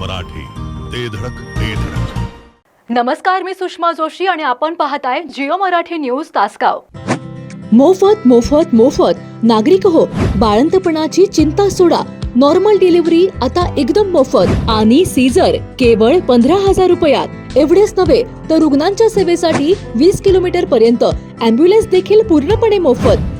मराठी. ते धडक ते धडक. नमस्कार मी सुषमा जोशी आणि आपण पाहताय जिओ मराठी न्यूज तासगाव. मोफत मोफत मोफत. नागरिक हो बाळंतपणाची चिंता सोडा. नॉर्मल डिलिव्हरी आता एकदम मोफत. आणि सीझर केवळ पंधरा हजार रुपयात. एवढेच नव्हे तर रुग्णांच्या सेवेसाठी वीस किलोमीटर पर्यंत. अँब्युलन्स देखील पूर्णपणे मोफत.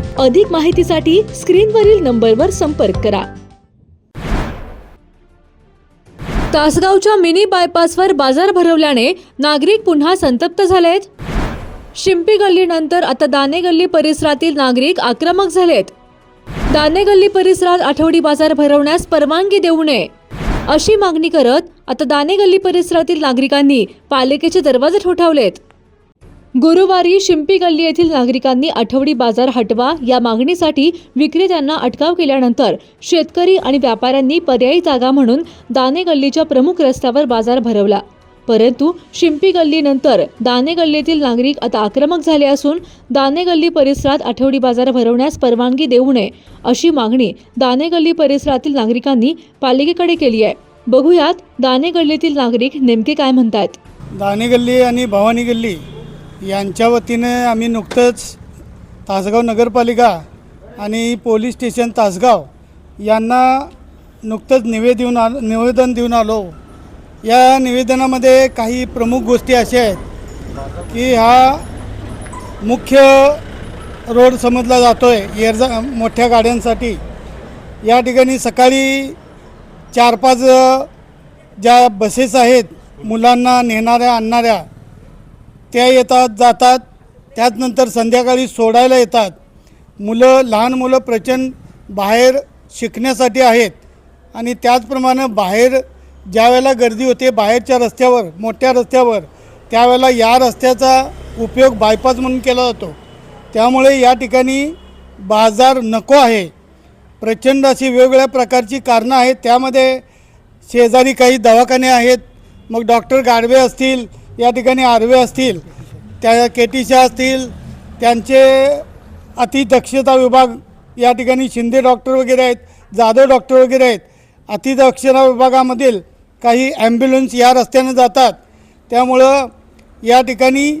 अधिक माहितीसाठी स्क्रीनवरील नंबरवर संपर्क करा. तासगावच्या मिनी बायपासवर बाजार भरवल्याने नागरिक पुन्हा संतप्त झालेत. शिंपी गल्लीनंतर आता दाने गल्ली परिसरातील नागरिक आक्रमक झालेत. दाने गल्ली परिसरात आठवडी बाजार भरवण्यास परवानगी देऊ नये. अशी मागणी करत आता दाने गल्ली परिसरातील नागरिकांनी पालिकेचे दरवाजे ठोठावलेत. गुरुवारी शिंपी गल्ली येथील नागरिकांनी आठवडी बाजार हटवा या मागणीसाठी विक्रेत्यांना अटकाव केल्यानंतर शेतकरी आणि व्यापाऱ्यांनी पर्यायी जागा म्हणून दाने गल्लीच्या प्रमुख रस्त्यावर बाजार भरवला. परंतु शिंपी गल्लीनंतर दाने गल्लीतील नागरिक आता आक्रमक झाले असून दाने गल्ली परिसरात आठवडी बाजार भरवण्यास परवानगी देऊ नये अशी मागणी दाने गल्ली परिसरातील नागरिकांनी पालिकेकडे केली आहे. बघूयात दाने गल्लीतील नागरिक नेमके काय म्हणतात दाने गल्ली आणि भवानी गल्ली यांच्या वतीनं आम्ही नुकतंच तासगाव नगरपालिका आणि पोलीस स्टेशन तासगाव यांना नुकतंच निवेद देऊन आ निवेदन देऊन आलो. या निवेदनामध्ये काही प्रमुख गोष्टी अशा आहेत की हा मुख्य रोड समजला जातो आहे येरजा मोठ्या गाड्यांसाठी. या ठिकाणी सकाळी चार पाच ज्या बसेस आहेत मुलांना नेणाऱ्या आणणाऱ्या त्या येतात जातात. त्याचनंतर संध्याकाळी सोडायला येतात. मुलं लहान मुलं प्रचंड बाहेर शिकण्यासाठी आहेत. आणि त्याचप्रमाणे बाहेर ज्या वेळेला गर्दी होते बाहेरच्या रस्त्यावर मोठ्या रस्त्यावर त्यावेळेला या रस्त्याचा उपयोग बायपास म्हणून केला जातो. त्यामुळे या ठिकाणी बाजार नको आहे. प्रचंड अशी वेगवेगळ्या प्रकारची कारणं आहेत. त्यामध्ये शेजारी काही दवाखाने आहेत. मग डॉक्टर गाडवे असतील या ठिकाणी आर्वे असतील त्या के केटीशा असतील त्यांचे अतिदक्षता विभाग या ठिकाणी शिंदे डॉक्टर वगैरे आहेत जाधव डॉक्टर वगैरे आहेत. अतिदक्षता विभागामधील काही ॲम्ब्युलन्स या रस्त्यानं जातात. त्यामुळं या ठिकाणी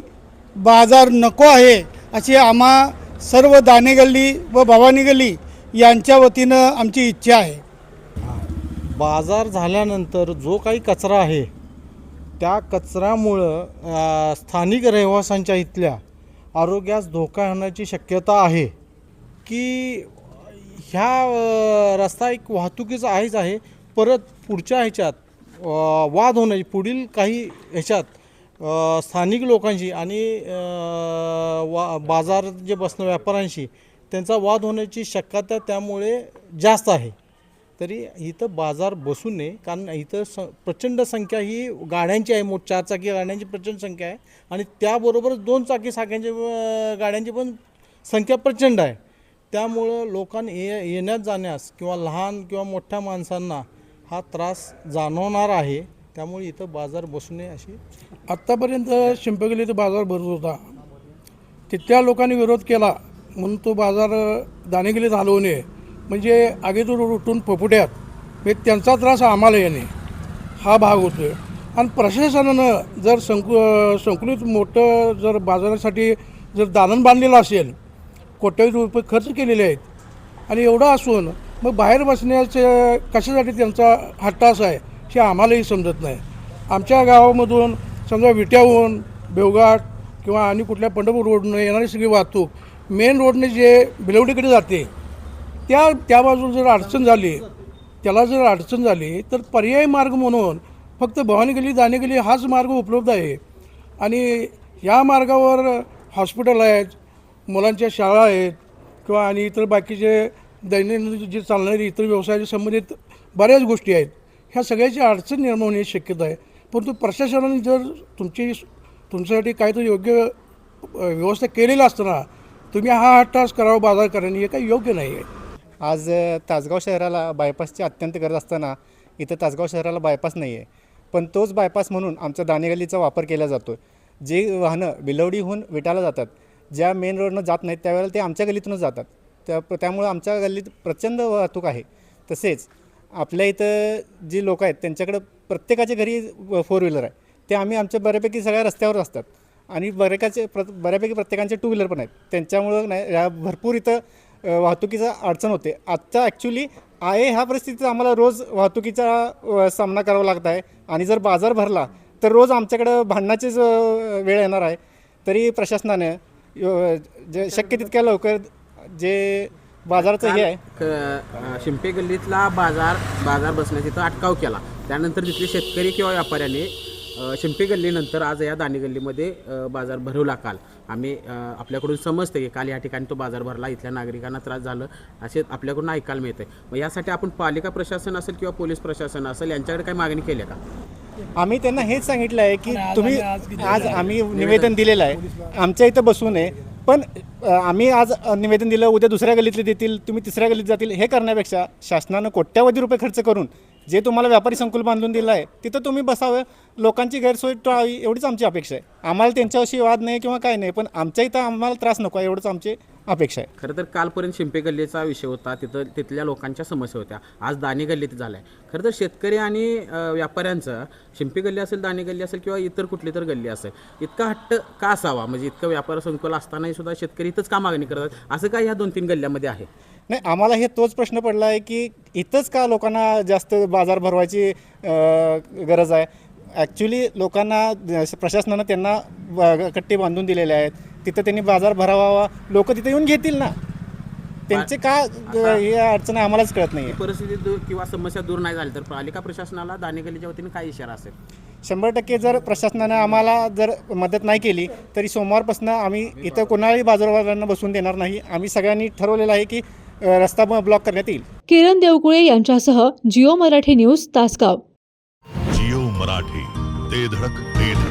बाजार नको आहे अशी आम्हा सर्व दाणे गल्ली व भवानी गल्ली यांच्या वतीनं आमची इच्छा आहे. बाजार झाल्यानंतर जो काही कचरा आहे त्या कचऱ्यामुळं स्थानिक रहिवाशांच्या इथल्या आरोग्यास धोका होण्याची शक्यता आहे की ह्या रस्ता एक वाहतुकीचा आहेच आहे. परत पुढच्या ह्याच्यात वाद होण्याची पुढील काही ह्याच्यात स्थानिक लोकांशी आणि वा बाजार जे बसणं व्यापाऱ्यांशी त्यांचा वाद होण्याची शक्यता त्यामुळे जास्त आहे. तरी इथं बाजार बसू नये. कारण इथं स प्रचंड संख्या ही गाड्यांची आहे. मोठ चारचाकी गाड्यांची प्रचंड संख्या आहे. आणि त्याबरोबरच दोन चाकी साख्यांची गाड्यांची पण संख्या प्रचंड आहे. त्यामुळं लोकांना ये येण्यात जाण्यास किंवा लहान किंवा मोठ्या माणसांना हा त्रास जाणवणार आहे. त्यामुळे इथं बाजार बसू नये अशी. आत्तापर्यंत शिंपगलीचा बाजार भरत होता. तिथल्या लोकांनी विरोध केला. म्हणून तो बाजार दानेगलीत हलवू नये. म्हणजे आगीतून उठून पपुट्यात म्हणजे त्यांचा त्रास आम्हाला येणे हा भाग होतो आहे आणि प्रशासनानं जर संकु संकुलित मोठं जर बाजारासाठी जर दालन बांधलेलं असेल कोट्यावधी रुपये खर्च केलेले आहेत आणि एवढं असून मग बाहेर बसण्याचं कशासाठी त्यांचा हट्टास आहे हे आम्हालाही समजत नाही. आमच्या गावामधून समजा विट्याहून बेवघाट किंवा आणि कुठल्या पंढरपूर रोडनं येणारी सगळी वाहतूक मेन रोडने जे बिलवडीकडे जाते त्या त्या बाजूला जर अडचण झाली त्याला जर अडचण झाली तर पर्यायी मार्ग म्हणून फक्त भवानी गल्ली दाणे गल्ली हाच मार्ग उपलब्ध आहे. आणि या मार्गावर हॉस्पिटल आहेत मुलांच्या शाळा आहेत किंवा आणि इतर बाकीचे दैनंदिन जे चालणारे इतर व्यवसायाशी संबंधित बऱ्याच गोष्टी आहेत ह्या सगळ्याची अडचण निर्माण होण्याची शक्यता आहे. परंतु प्रशासनाने जर तुमची तुमच्यासाठी काहीतरी योग्य व्यवस्था केलेली असताना तुम्ही हा आठ तास करावा बाजार करणे हे काही योग्य नाही आहे आज तासगाव शहराला बायपासची अत्यंत गरज असताना इथं तासगाव शहराला बायपास नाही आहे पण तोच बायपास म्हणून आमच्या दाणेगल्लीचा वापर केला जातो जे वाहनं बिलवडीहून विटाला जातात ज्या मेन रोडनं जात नाहीत त्यावेळेला ते आमच्या गल्लीतूनच जातात. त्या त्यामुळं आमच्या गल्लीत प्रचंड वाहतूक आहे. तसेच आपल्या इथं जी लोक आहेत त्यांच्याकडं प्रत्येकाच्या घरी फोर व्हीलर आहे. ते आम्ही आमच्या बऱ्यापैकी सगळ्या रस्त्यावर असतात. आणि बऱ्याकाचे प्र बऱ्यापैकी प्रत्येकांचे टू व्हीलर पण आहेत. त्यांच्यामुळं नाही या भरपूर इथं वाहतुकीचा अडचण होते. आत्ता ॲक्च्युली आहे ह्या परिस्थितीत आम्हाला रोज वाहतुकीचा सामना करावा लागत आहे. आणि जर बाजार भरला तर रोज आमच्याकडं भांडणाचीच वेळ येणार आहे. तरी प्रशासनानं जे शक्य तितक्या लवकर जे बाजाराचं हे आहे. शिंपे गल्लीतला बाजार बाजार बसण्यात तिथं अटकाव केला. त्यानंतर तिथले शेतकरी किंवा व्यापाऱ्याने शिंपे गल्लीनंतर आज या दाणी गल्लीमध्ये बाजार भरवला काल. आम्ही आपल्याकडून समजते की काल या ठिकाणी तो बाजार भरला इथल्या नागरिकांना त्रास झालं असे आपल्याकडून ऐकायला मिळते मग यासाठी आपण पालिका प्रशासन असेल किंवा पोलीस प्रशासन असेल यांच्याकडे काही मागणी केली आहे का? आम्ही त्यांना हेच सांगितलं आहे की तुम्ही आज आम्ही निवेदन दिलेलं आहे. आमच्या इथं बसू नये. पण आम्ही आज निवेदन दिलं उद्या दुसऱ्या गल्लीतले देतील तुम्ही तिसऱ्या गल्लीत जातील हे करण्यापेक्षा शासनानं कोट्यावधी रुपये खर्च करून जे तुम्हाला व्यापारी संकुल बांधून दिलं आहे तिथं तुम्ही बसावं. लोकांची गैरसोय टाळावी एवढीच आमची अपेक्षा आहे. आम्हाला त्यांच्याशी वाद नाही किंवा काय नाही पण आमच्या इथं आम्हाला त्रास नको आहे एवढंच आमची अपेक्षा आहे. खरं तर कालपर्यंत शिंपे गल्लीचा विषय होता तिथं तिथल्या लोकांच्या समस्या होत्या. आज दाणी गल्लीत झाला आहे खरं तर शेतकरी आणि व्यापाऱ्यांचं शिंपे गल्ली असेल दाणी गल्ली असेल किंवा इतर कुठली तर गल्ली असेल इतका हट्ट का असावा? म्हणजे इतकं व्यापार संकुल असतानाही सुद्धा शेतकरी इथंच का मागणी करतात? असं काय ह्या दोन तीन गल्ल्यामध्ये आहे? नाही आम्हाला हे तोच प्रश्न पडला आहे की इथंच का लोकांना जास्त बाजार भरवायची अ, गरज आहे? ॲक्च्युली लोकांना प्रशासनानं त्यांना ब- कट्टे बांधून दिलेले आहेत. तिथं त्यांनी बाजार भरावा लोक तिथे येऊन घेतील ना. त्यांचे का हे अडचण आहे आम्हालाच कळत नाही ही परिस्थिती दूर किंवा समस्या दूर नाही झाली तर पालिका प्रशासनाला दाणी गल्लीच्या वतीने काय इशारा असेल? शंभर टक्के जर प्रशासनानं आम्हाला जर मदत नाही केली तरी सोमवारपासून आम्ही इथं कोणालाही बाजारवाल्यांना बसवून देणार नाही. आम्ही सगळ्यांनी ठरवलेलं आहे की रस्ता ब्लॉक करण्यात येईल. किरण देवकुळे यांच्यासह जिओ मराठी न्यूज तासगाव. जिओ मराठी ते धडक ते धडक.